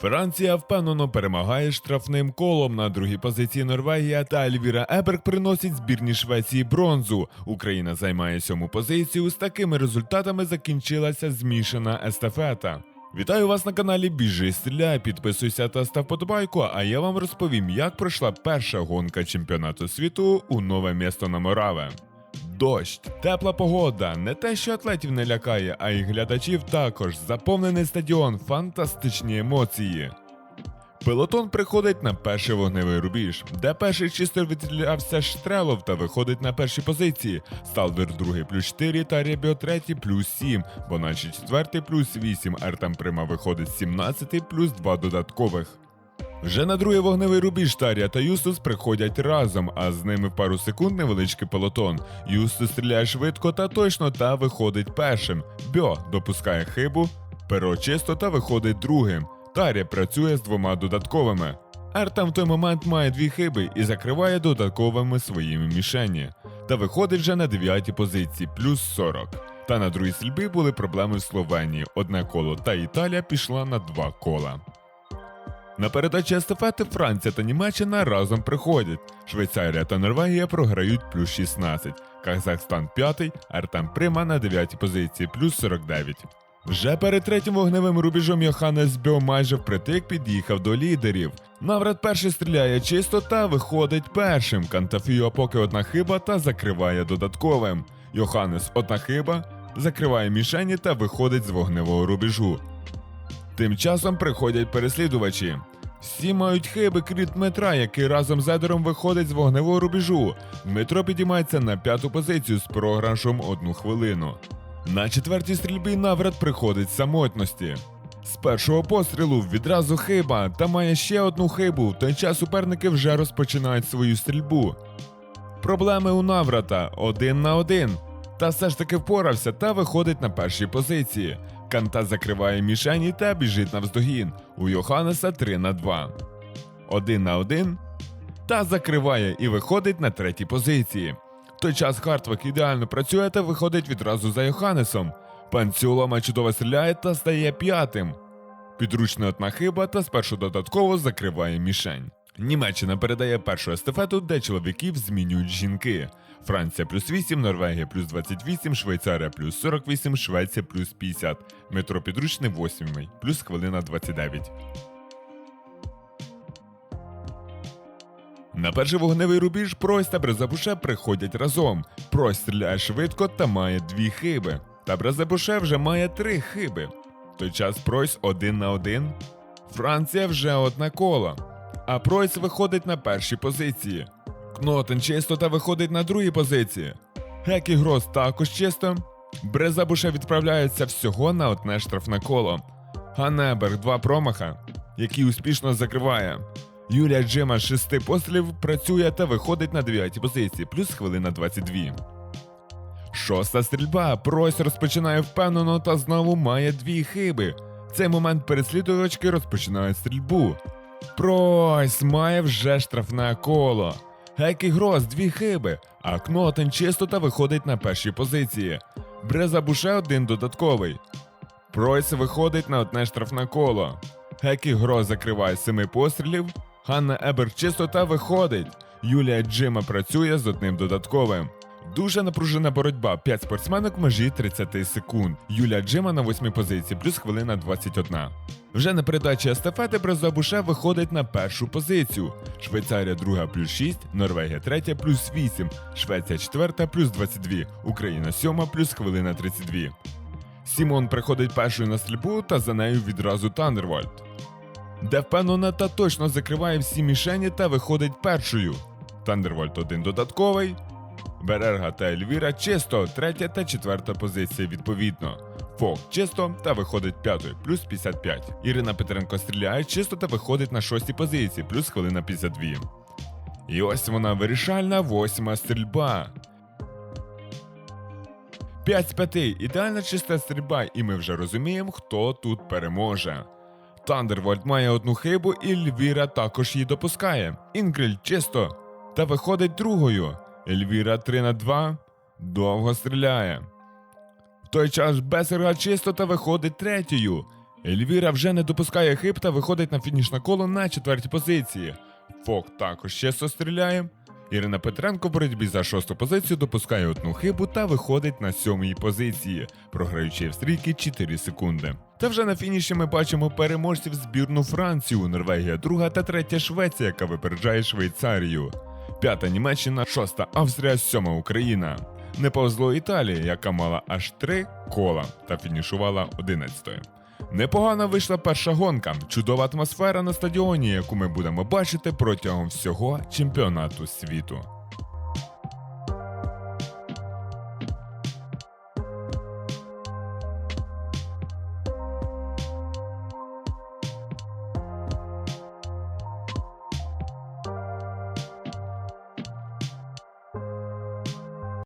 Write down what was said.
Франція впевнено перемагає штрафним колом на другій позиції Норвегія та Ельвіра Еберг приносить збірні Швеції бронзу. Україна займає сьому позицію. З такими результатами закінчилася змішана естафета. Вітаю вас на каналі Біжи Стріляй, підписуйся та став подобайку, а я вам розповім, як пройшла перша гонка чемпіонату світу у нове місто на Мораве. Дощ, тепла погода, не те, що атлетів не лякає, а й глядачів також. Заповнений стадіон, фантастичні емоції. Пелотон приходить на перший вогневий рубіж, де перший чисто відстрілявся Штрелов та виходить на перші позиції. Сталвер другий плюс 4 та Ребіо третій плюс 7, Боначі четвертий плюс 8, Артем Прима виходить 17 плюс 2 додаткових. Вже на другий вогневий рубіж Тарія та Юстус приходять разом, а з ними пару секунд невеличкий пелотон. Юстус стріляє швидко та точно та виходить першим. Бьо допускає хибу, перо чисто та виходить другим. Тарія працює з двома додатковими. Артем в той момент має дві хиби і закриває додатковими своїми мішені. Та виходить вже на дев'ятій позиції, плюс 40. Та на другій стрільбі були проблеми в Словенії. Одне коло та Італія пішла на два кола. На передачі естафети Франція та Німеччина разом приходять. Швейцарія та Норвегія програють плюс 16. Казахстан 5, Артем Прима на 9 позиції плюс 49. Вже перед третім вогневим рубежом Йоханнес Бьо майже впритик під'їхав до лідерів. Наврат перший стріляє чисто та виходить першим. Кантафіо поки одна хиба та закриває додатковим. Йоханнес одна хиба, закриває мішені та виходить з вогневого рубежу. Тим часом приходять переслідувачі. Всі мають хиби, крім Дмитра, який разом з Едером виходить з вогневого рубежу. Дмитро підіймається на п'яту позицію з програшом одну хвилину. На четвертій стрільбі наврат приходить самотності. З першого пострілу відразу хиба та має ще одну хибу. В той час суперники вже розпочинають свою стрільбу. Проблеми у Наврата один на один. Та все ж таки впорався та виходить на першій позиції. Канта закриває мішені та біжить навздогін. У Йоханнеса 3 на 2. Один на один. Та закриває і виходить на третій позиції. В той час Хартвик ідеально працює та виходить відразу за Йоханнесом. Панцюлома чудово стріляє та стає п'ятим. Підручна одна хиба та спершу додатково закриває мішень. Німеччина передає першу естафету, де чоловіків змінюють жінки. Франція плюс 8, Норвегія плюс 28, Швейцарія плюс 48, Швеція плюс 50. Метро підручний 8, плюс хвилина 29. На перший вогневий рубіж Пройс та Брезабуше приходять разом. Пройс стріляє швидко та має дві хиби. Та Брезабуше вже має три хиби. В той час Пройс один на один. Франція вже одна кола. А Пройс виходить на першій позиції. Кнотен чисто та виходить на другій позиції. Гек і Грос також чисто. Брезабуше відправляється всього на одне штрафне коло. Ганеберг два промаха, який успішно закриває. Юлія Джима з шести пострілів працює та виходить на дев'ятій позиції, плюс хвилина 22. Шоста стрільба. Пройс розпочинає впевнено та знову має дві хиби. В цей момент переслідувачки розпочинають стрільбу. Пройс має вже штрафне коло. Гек і Грос дві хиби, а Кнотен чисто та виходить на першій позиції. Бреза Буше один додатковий. Пройс виходить на одне штрафне коло. Гек і Грос закриває семи пострілів. Ганна Ебер чисто та виходить. Юлія Джима працює з одним додатковим. Дуже напружена боротьба. 5 спортсменок в межі 30 секунд. Юлія Джима на восьмій позиції, плюс хвилина 21. Вже на передачі естафети Брезабуше виходить на першу позицію. Швейцарія друга плюс 6, Норвегія третя плюс 8, Швеція четверта плюс 22, Україна сьома плюс хвилина 32. Сімон приходить першою на стрільбу та за нею відразу Тандервольд. Де впевнена та точно закриває всі мішені та виходить першою. Тандервольд один додатковий. Берерга та Ельвіра чисто, третя та четверта позиція відповідно. Фок чисто та виходить п'ятою, плюс 55. Ірина Петренко стріляє чисто та виходить на шостій позиції, плюс хвилина 52. І ось вона вирішальна восьма стрільба. 5 з 5. Ідеальна чиста стрільба, і ми вже розуміємо, хто тут переможе. Тандервольд має одну хибу, і Ельвіра також її допускає. Інгріль чисто та виходить другою. Ельвіра 3 на 2 довго стріляє. В той час Бесерга чисто та виходить третьою. Ельвіра вже не допускає хиб та виходить на фінішне коло на четвертій позиції. Фок також чисто стріляє. Ірина Петренко в боротьбі за шосту позицію допускає одну хибу та виходить на сьомій позиції, програючи австрійки 4 секунди. Та вже на фініші ми бачимо переможців збірну Францію, Норвегія друга та третя Швеція, яка випереджає Швейцарію. П'ята Німеччина, шоста Австрія, сьома Україна. Не повезло Італії, яка мала аж три кола та фінішувала 11-ю. Непогано вийшла перша гонка, чудова атмосфера на стадіоні, яку ми будемо бачити протягом всього чемпіонату світу.